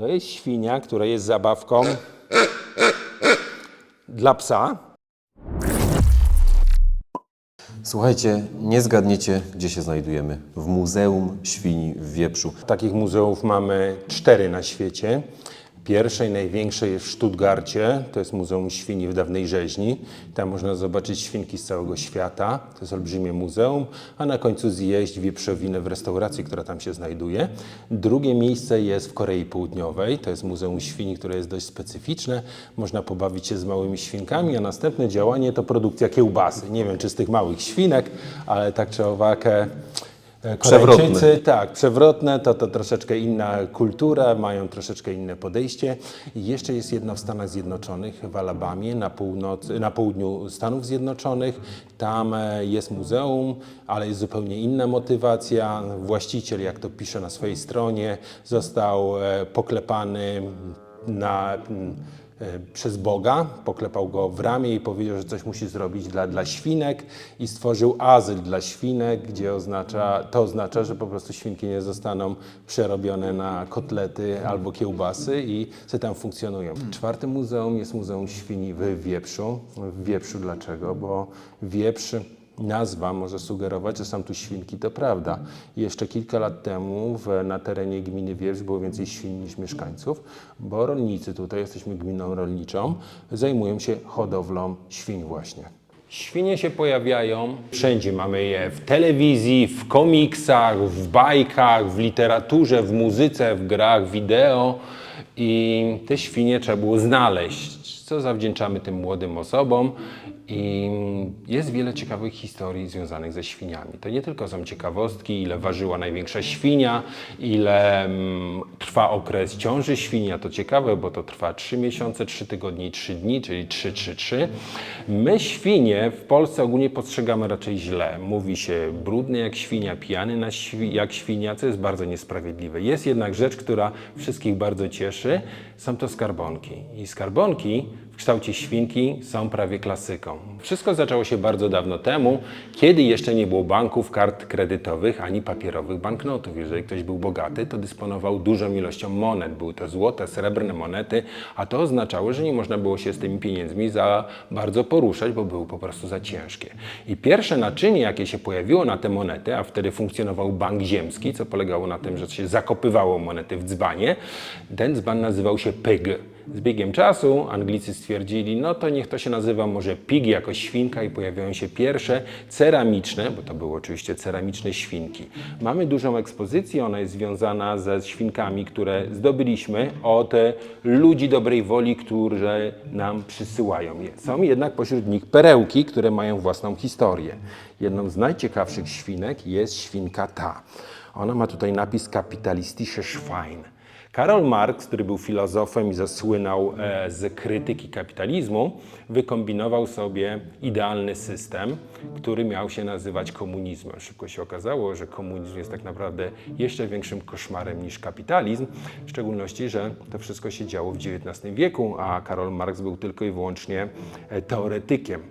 To jest świnia, która jest zabawką dla psa. Słuchajcie, nie zgadniecie, gdzie się znajdujemy. W Muzeum Świni w Wieprzu. Takich muzeów mamy cztery na świecie. Pierwsze i największe jest w Stuttgarcie, to jest Muzeum Świni w dawnej rzeźni. Tam można zobaczyć świnki z całego świata, to jest olbrzymie muzeum, a na końcu zjeść wieprzowinę w restauracji, która tam się znajduje. Drugie miejsce jest w Korei Południowej, to jest Muzeum Świni, które jest dość specyficzne. Można pobawić się z małymi świnkami, a następne działanie to produkcja kiełbasy. Nie wiem, czy z tych małych świnek, ale tak czy owakę e, Przewrotne. Korejczycy tak, przewrotne, to, to troszeczkę inna kultura, mają troszeczkę inne podejście. I jeszcze jest jedno w Stanach Zjednoczonych, w Alabamie, na, północy, na południu Stanów Zjednoczonych. Tam e, jest muzeum, ale jest zupełnie inna motywacja. Właściciel, jak to pisze na swojej stronie, został e, poklepany na mm, przez Boga, poklepał go w ramię i powiedział, że coś musi zrobić dla, dla świnek i stworzył azyl dla świnek, gdzie oznacza, to oznacza, że po prostu świnki nie zostaną przerobione na kotlety albo kiełbasy i se tam funkcjonują. Czwarte muzeum jest Muzeum Świni w Wieprzu. W Wieprzu dlaczego? Bo Wieprz Nazwa może sugerować, że są tu świnki, to prawda. Jeszcze kilka lat temu w, na terenie gminy Wieprz było więcej świn niż mieszkańców, bo rolnicy tutaj, jesteśmy gminą rolniczą, zajmują się hodowlą świń właśnie. Świnie się pojawiają wszędzie. Mamy je w telewizji, w komiksach, w bajkach, w literaturze, w muzyce, w grach wideo i te świnie trzeba było znaleźć, co zawdzięczamy tym młodym osobom. I jest wiele ciekawych historii związanych ze świniami. To nie tylko są ciekawostki, ile ważyła największa świnia, ile mm, trwa okres ciąży świnia. To ciekawe, bo to trwa 3 miesiące, 3 tygodnie i 3 dni, czyli 3-3-3. My świnie w Polsce ogólnie postrzegamy raczej źle. Mówi się brudny jak świnia, pijany na świ- jak świnia, co jest bardzo niesprawiedliwe. Jest jednak rzecz, która wszystkich bardzo cieszy. Są to skarbonki. I skarbonki kształcie świnki są prawie klasyką. Wszystko zaczęło się bardzo dawno temu, kiedy jeszcze nie było banków, kart kredytowych ani papierowych banknotów. Jeżeli ktoś był bogaty, to dysponował dużą ilością monet. Były to złote, srebrne monety, a to oznaczało, że nie można było się z tymi pieniędzmi za bardzo poruszać, bo były po prostu za ciężkie. I pierwsze naczynie, jakie się pojawiło na te monety, a wtedy funkcjonował bank ziemski, co polegało na tym, że się zakopywało monety w dzbanie, ten dzban nazywał się pyg. Z biegiem czasu Anglicy stwierdzili, no to niech to się nazywa może pig jako świnka i pojawiają się pierwsze ceramiczne, bo to były oczywiście ceramiczne świnki. Mamy dużą ekspozycję, ona jest związana ze świnkami, które zdobyliśmy od ludzi dobrej woli, którzy nam przysyłają je. Są jednak pośród nich perełki, które mają własną historię. Jedną z najciekawszych świnek jest świnka ta. Ona ma tutaj napis kapitalistische Schwein. Karol Marx, który był filozofem i zasłynął e, z krytyki kapitalizmu, wykombinował sobie idealny system, który miał się nazywać komunizmem. Szybko się okazało, że komunizm jest tak naprawdę jeszcze większym koszmarem niż kapitalizm, w szczególności, że to wszystko się działo w XIX wieku, a Karol Marx był tylko i wyłącznie e, teoretykiem.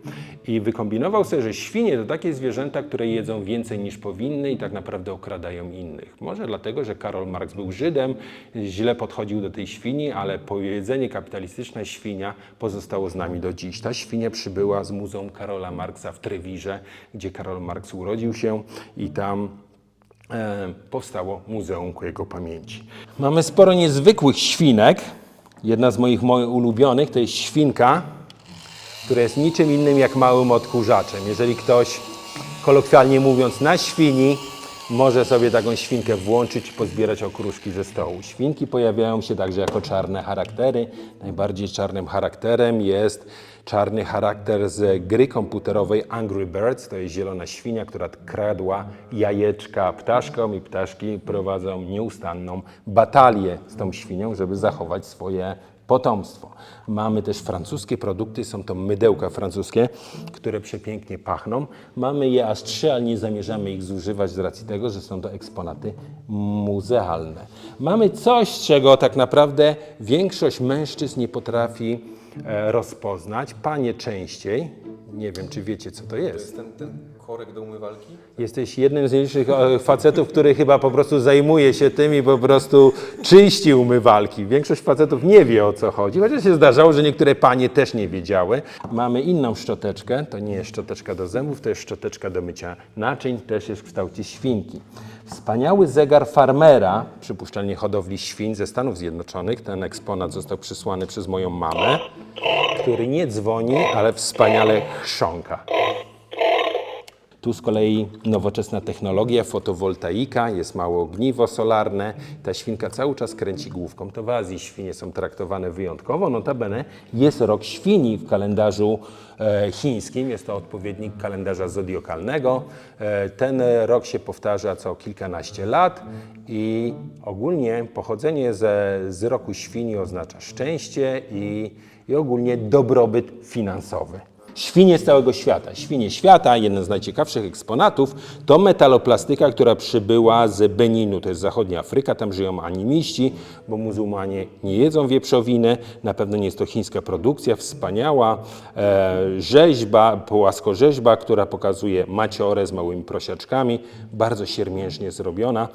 I wykombinował sobie, że świnie to takie zwierzęta, które jedzą więcej niż powinny i tak naprawdę okradają innych. Może dlatego, że Karol Marx był Żydem, źle podchodził do tej świni, ale powiedzenie kapitalistyczna świnia pozostało z nami do dziś. Ta świnia przybyła z Muzeum Karola Marksa w Trewirze, gdzie Karol Marx urodził się i tam e, powstało muzeum ku jego pamięci. Mamy sporo niezwykłych świnek. Jedna z moich, moich ulubionych to jest świnka, która jest niczym innym jak małym odkurzaczem. Jeżeli ktoś, kolokwialnie mówiąc, na świni może sobie taką świnkę włączyć i pozbierać okruszki ze stołu. Świnki pojawiają się także jako czarne charaktery. Najbardziej czarnym charakterem jest czarny charakter z gry komputerowej Angry Birds. To jest zielona świnia, która kradła jajeczka ptaszkom i ptaszki prowadzą nieustanną batalię z tą świnią, żeby zachować swoje potomstwo. Mamy też francuskie produkty, są to mydełka francuskie, które przepięknie pachną. Mamy je aż trzy, ale nie zamierzamy ich zużywać z racji tego, że są to eksponaty muzealne. Mamy coś, czego tak naprawdę większość mężczyzn nie potrafi e, rozpoznać, panie częściej. Nie wiem, czy wiecie, co to jest. ten, ten korek do umywalki? Jesteś jednym z nielicznych e, facetów, który chyba po prostu zajmuje się tym i po prostu czyści umywalki. Większość facetów nie wie o co chodzi, chociaż się zdarzało, że niektóre panie też nie wiedziały. Mamy inną szczoteczkę, to nie jest szczoteczka do zębów, to jest szczoteczka do mycia naczyń, też jest w kształcie świnki. Wspaniały zegar farmera, przypuszczalnie hodowli świń ze Stanów Zjednoczonych, ten eksponat został przysłany przez moją mamę, który nie dzwoni, ale wspaniale chrząka. Tu z kolei nowoczesna technologia, fotowoltaika, jest małe ogniwo solarne. Ta świnka cały czas kręci główką. To w Azji świnie są traktowane wyjątkowo. Notabene jest rok świni w kalendarzu e, chińskim. Jest to odpowiednik kalendarza zodiakalnego. E, ten rok się powtarza co kilkanaście lat i ogólnie pochodzenie ze, z roku świni oznacza szczęście i, i ogólnie dobrobyt finansowy. Świnie z całego świata. Świnie świata, jeden z najciekawszych eksponatów, to metaloplastyka, która przybyła z Beninu, to jest zachodnia Afryka, tam żyją animiści, bo muzułmanie nie jedzą wieprzowiny, na pewno nie jest to chińska produkcja, wspaniała e, rzeźba, płaskorzeźba, która pokazuje maciorę z małymi prosiaczkami, bardzo siermiężnie zrobiona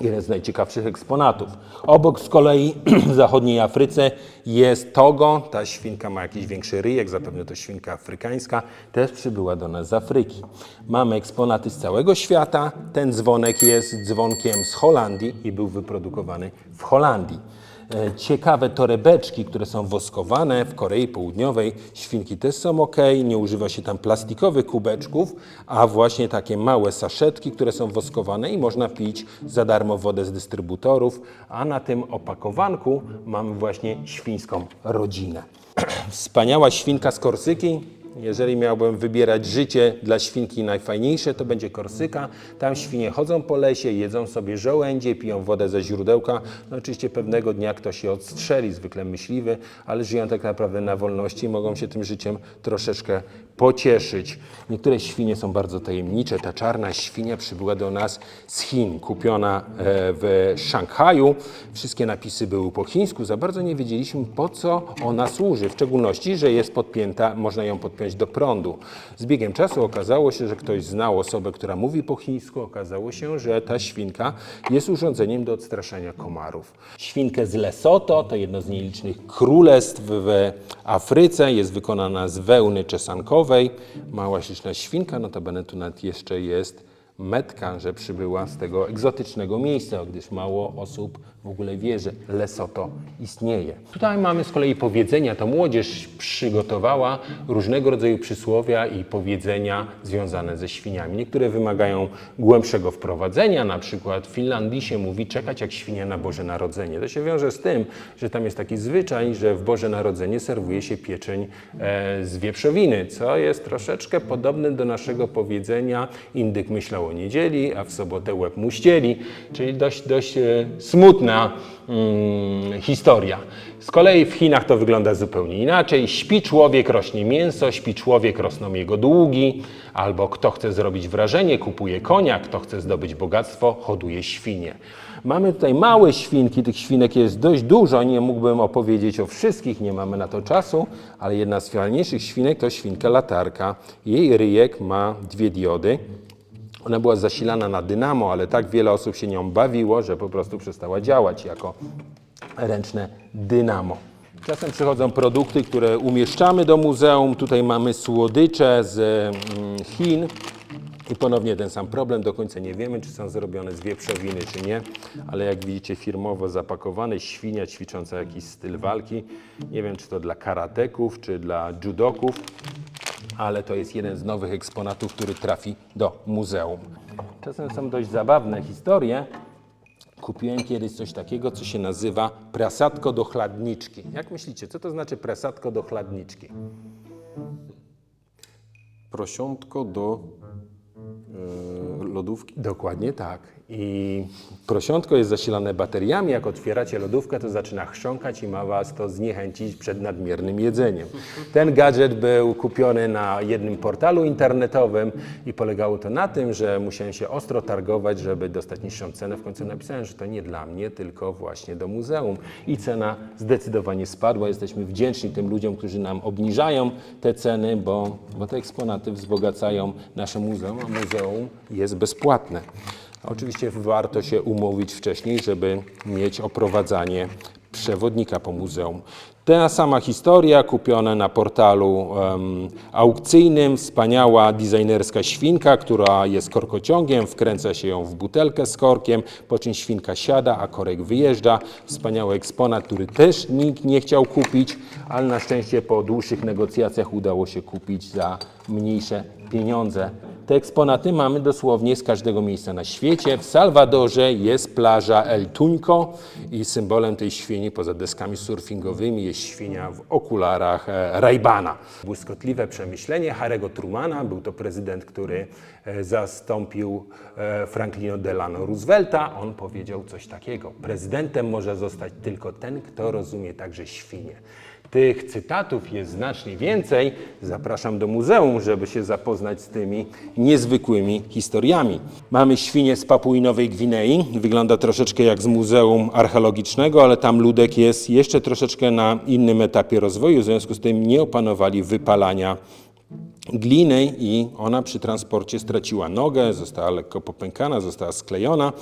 jeden z najciekawszych eksponatów. Obok z kolei w zachodniej Afryce jest Togo. Ta świnka ma jakiś większy ryjek, zapewne to świnka afrykańska. Też przybyła do nas z Afryki. Mamy eksponaty z całego świata. Ten dzwonek jest dzwonkiem z Holandii i był wyprodukowany w Holandii. E, Ciekawe torebeczki, które są woskowane w Korei Południowej. Świnki też są ok, nie używa się tam plastikowych kubeczków, a właśnie takie małe saszetki, które są woskowane i można pić za darmo wodę z dystrybutorów. A na tym opakowanku mamy właśnie świńską rodzinę. Wspaniała świnka z Korsyki, jeżeli miałbym wybierać życie dla świnki najfajniejsze, to będzie Korsyka. Tam świnie chodzą po lesie, jedzą sobie żołędzie, piją wodę ze źródełka. No oczywiście pewnego dnia ktoś się odstrzeli, zwykle myśliwy, ale żyją tak naprawdę na wolności i mogą się tym życiem troszeczkę pocieszyć. Niektóre świnie są bardzo tajemnicze. Ta czarna świnia przybyła do nas z Chin, kupiona e, w Szanghaju. Wszystkie napisy były po chińsku. Za bardzo nie wiedzieliśmy, po co ona służy. W szczególności, że jest podpięta, można ją podpiąć do prądu. Z biegiem czasu okazało się, że ktoś znał osobę, która mówi po chińsku. Okazało się, że ta świnka jest urządzeniem do odstraszania komarów. Świnkę z Lesoto to jedno z nielicznych królestw w Afryce. Jest wykonana z wełny czesankowej. Mała śliczna świnka, notabene tu nawet jeszcze jest metka, że przybyła z tego egzotycznego miejsca, gdyż mało osób w ogóle wie, że Lesoto istnieje. Tutaj mamy z kolei powiedzenia. Ta młodzież przygotowała różnego rodzaju przysłowia i powiedzenia związane ze świniami. Niektóre wymagają głębszego wprowadzenia, na przykład w Finlandii się mówi czekać jak świnia na Boże Narodzenie. To się wiąże z tym, że tam jest taki zwyczaj, że w Boże Narodzenie serwuje się pieczeń e, z wieprzowiny, co jest troszeczkę podobne do naszego powiedzenia indyk myślał o niedzieli, a w sobotę łeb mu ścieli, czyli dość, dość e, smutna mm, historia. Z kolei w Chinach to wygląda zupełnie inaczej. Śpi człowiek, rośnie mięso, śpi człowiek, rosną jego długi, albo kto chce zrobić wrażenie, kupuje konia, kto chce zdobyć bogactwo, hoduje świnie. Mamy tutaj małe świnki, tych świnek jest dość dużo, nie mógłbym opowiedzieć o wszystkich, nie mamy na to czasu, ale jedna z fajniejszych świnek to świnka latarka. Jej ryjek ma dwie diody. Ona była zasilana na dynamo, ale tak wiele osób się nią bawiło, że po prostu przestała działać jako ręczne dynamo. Czasem przychodzą produkty, które umieszczamy do muzeum. Tutaj mamy słodycze z mm, Chin. I ponownie ten sam problem, do końca nie wiemy, czy są zrobione z wieprzowiny, czy nie, ale jak widzicie firmowo zapakowane, świnia ćwicząca jakiś styl walki. Nie wiem, czy to dla karateków, czy dla judoków, ale to jest jeden z nowych eksponatów, który trafi do muzeum. Czasem są dość zabawne historie. Kupiłem kiedyś coś takiego, co się nazywa prasatko do chladniczki. Jak myślicie, co to znaczy prasatko do chladniczki? Prosiątko do e, lodówki. Dokładnie tak. I prosiątko jest zasilane bateriami. Jak otwieracie lodówkę, to zaczyna chrząkać i ma Was to zniechęcić przed nadmiernym jedzeniem. Ten gadżet był kupiony na jednym portalu internetowym i polegało to na tym, że musiałem się ostro targować, żeby dostać niższą cenę. W końcu napisałem, że to nie dla mnie, tylko właśnie do muzeum. I cena zdecydowanie spadła. Jesteśmy wdzięczni tym ludziom, którzy nam obniżają te ceny, bo, bo te eksponaty wzbogacają nasze muzeum, a muzeum jest bezpłatne. Oczywiście warto się umówić wcześniej, żeby mieć oprowadzanie przewodnika po muzeum. Ta sama historia kupiona na portalu em, aukcyjnym, wspaniała designerska świnka, która jest korkociągiem, wkręca się ją w butelkę z korkiem, po czym świnka siada, a korek wyjeżdża. Wspaniały eksponat, który też nikt nie chciał kupić, ale na szczęście po dłuższych negocjacjach udało się kupić za mniejsze pieniądze. Te eksponaty mamy dosłownie z każdego miejsca na świecie. W Salwadorze jest plaża El Tuńco i symbolem tej świni poza deskami surfingowymi jest świnia w okularach e, Raybana. Błyskotliwe przemyślenie Harego Trumana, był to prezydent, który e, zastąpił e, Franklina Delano Roosevelta. On powiedział coś takiego. Prezydentem może zostać tylko ten, kto rozumie także świnie. Tych cytatów jest znacznie więcej. Zapraszam do muzeum, żeby się zapoznać z tymi niezwykłymi historiami. Mamy świnię z Papui Nowej Gwinei. Wygląda troszeczkę jak z Muzeum Archeologicznego, ale tam ludek jest jeszcze troszeczkę na innym etapie rozwoju, w związku z tym nie opanowali wypalania gliny i ona przy transporcie straciła nogę, została lekko popękana, została sklejona.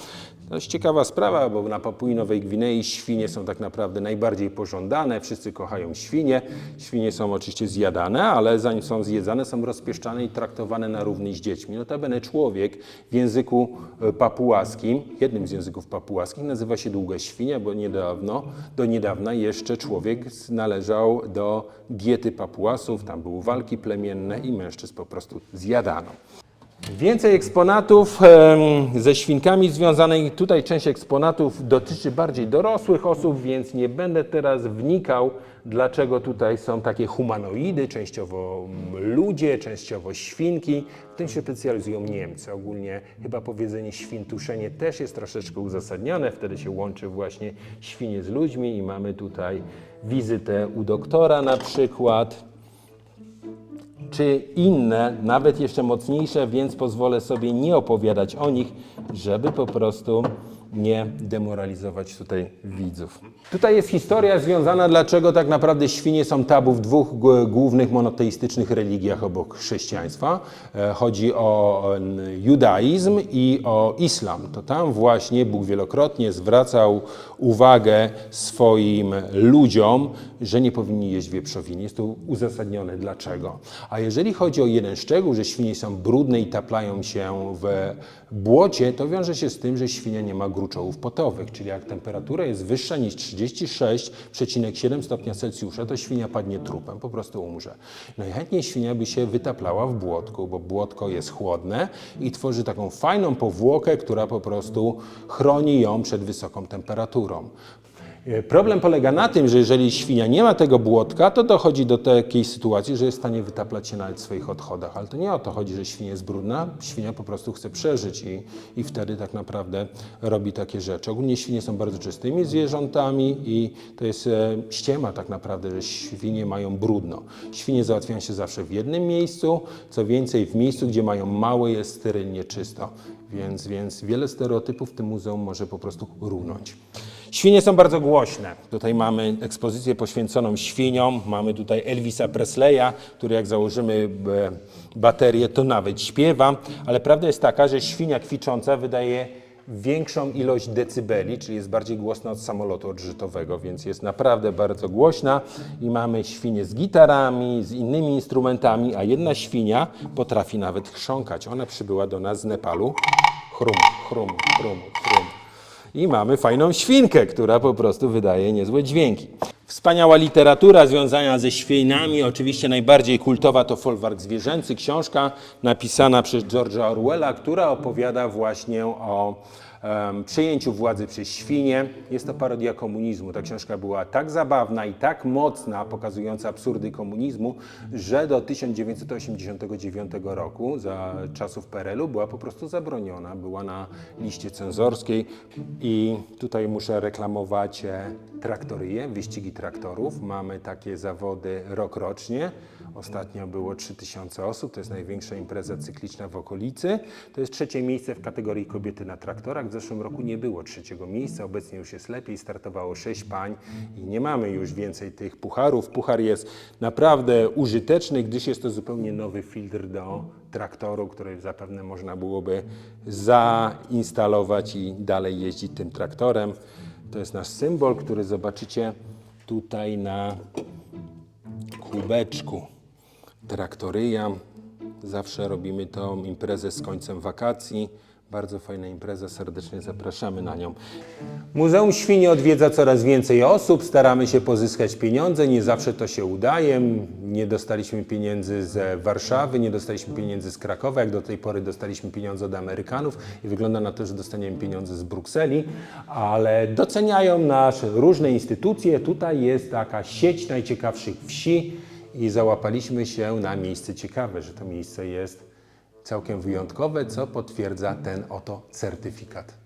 To jest ciekawa sprawa, bo na Papui Nowej Gwinei świnie są tak naprawdę najbardziej pożądane. Wszyscy kochają świnie. Świnie są oczywiście zjadane, ale zanim są zjedzane, są rozpieszczane i traktowane na równi z dziećmi. Notabene człowiek w języku e, papułaskim, jednym z języków papułaskich, nazywa się długa świnia, bo niedawno, do niedawna jeszcze człowiek należał do diety papułasów. Tam były walki plemienne i mężczyzn po prostu zjadano. Więcej eksponatów ze świnkami związanych. Tutaj część eksponatów dotyczy bardziej dorosłych osób, więc nie będę teraz wnikał, dlaczego tutaj są takie humanoidy, częściowo mm, ludzie, częściowo świnki. W tym się specjalizują Niemcy. Ogólnie chyba powiedzenie świntuszenie też jest troszeczkę uzasadnione. Wtedy się łączy właśnie świnie z ludźmi i mamy tutaj wizytę u doktora na przykład czy inne, nawet jeszcze mocniejsze, więc pozwolę sobie nie opowiadać o nich, żeby po prostu nie demoralizować tutaj widzów. Tutaj jest historia związana, dlaczego tak naprawdę świnie są tabu w dwóch głównych monoteistycznych religiach obok chrześcijaństwa. E, Chodzi o judaizm i o islam. To tam właśnie Bóg wielokrotnie zwracał uwagę swoim ludziom, że nie powinni jeść wieprzowiny. Jest to uzasadnione dlaczego. A jeżeli chodzi o jeden szczegół, że świnie są brudne i taplają się w błocie, to wiąże się z tym, że świnia nie ma gruczołów potowych, czyli jak temperatura jest wyższa niż 36,7 stopnia Celsjusza, to świnia padnie trupem, po prostu umrze. Najchętniej świnia by się wytaplała w błotku, bo błotko jest chłodne i tworzy taką fajną powłokę, która po prostu chroni ją przed wysoką temperaturą. E, Problem polega na tym, że jeżeli świnia nie ma tego błotka, to dochodzi do takiej sytuacji, że jest w stanie wytaplać się nawet w swoich odchodach. Ale to nie o to chodzi, że świnia jest brudna, świnia po prostu chce przeżyć i, i wtedy tak naprawdę robi takie rzeczy. Ogólnie świnie są bardzo czystymi zwierzętami i to jest e, ściema tak naprawdę, że świnie mają brudno. Świnie załatwiają się zawsze w jednym miejscu, co więcej w miejscu, gdzie mają małe jest sterylnie czysto. Więc, więc wiele stereotypów w tym muzeum może po prostu runąć. Świnie są bardzo głośne. Tutaj mamy ekspozycję poświęconą świniom. Mamy tutaj Elvisa Presleya, który jak założymy e, baterię, to nawet śpiewa. Ale prawda jest taka, że świnia kwicząca wydaje większą ilość decybeli, czyli jest bardziej głośna od samolotu odrzutowego, więc jest naprawdę bardzo głośna. I mamy świnie z gitarami, z innymi instrumentami, a jedna świnia potrafi nawet chrząkać. Ona przybyła do nas z Nepalu. Chrum, chrum, chrum, chrum. I mamy fajną świnkę, która po prostu wydaje niezłe dźwięki. Wspaniała literatura związana ze świniami. Oczywiście najbardziej kultowa to Folwark Zwierzęcy, książka napisana przez George'a Orwella, która opowiada właśnie o przejęciu władzy przez świnie. Jest to parodia komunizmu. Ta książka była tak zabawna i tak mocna, pokazująca absurdy komunizmu, że do 1989 roku, za czasów PRL-u, była po prostu zabroniona. Była na liście cenzorskiej i tutaj muszę reklamować e, traktoryję, wyścigi traktorów. Mamy takie zawody rok rocznie. Ostatnio było 3000 osób, to jest największa impreza cykliczna w okolicy. To jest trzecie miejsce w kategorii kobiety na traktorach. W zeszłym roku nie było trzeciego miejsca, obecnie już jest lepiej. Startowało sześć pań i nie mamy już więcej tych pucharów. Puchar jest naprawdę użyteczny, gdyż jest to zupełnie nowy filtr do traktoru, który zapewne można byłoby zainstalować i dalej jeździć tym traktorem. To jest nasz symbol, który zobaczycie tutaj na kubeczku. Traktoryja. Zawsze robimy tą imprezę z końcem wakacji. Bardzo fajna impreza, serdecznie zapraszamy na nią. Muzeum Świni odwiedza coraz więcej osób, staramy się pozyskać pieniądze, nie zawsze to się udaje. Nie dostaliśmy pieniędzy z Warszawy, nie dostaliśmy pieniędzy z Krakowa, jak do tej pory dostaliśmy pieniądze od Amerykanów i wygląda na to, że dostaniemy pieniądze z Brukseli, ale doceniają nas różne instytucje. Tutaj jest taka sieć najciekawszych wsi i załapaliśmy się na miejsce ciekawe, że to miejsce jest całkiem wyjątkowe, co potwierdza ten oto certyfikat.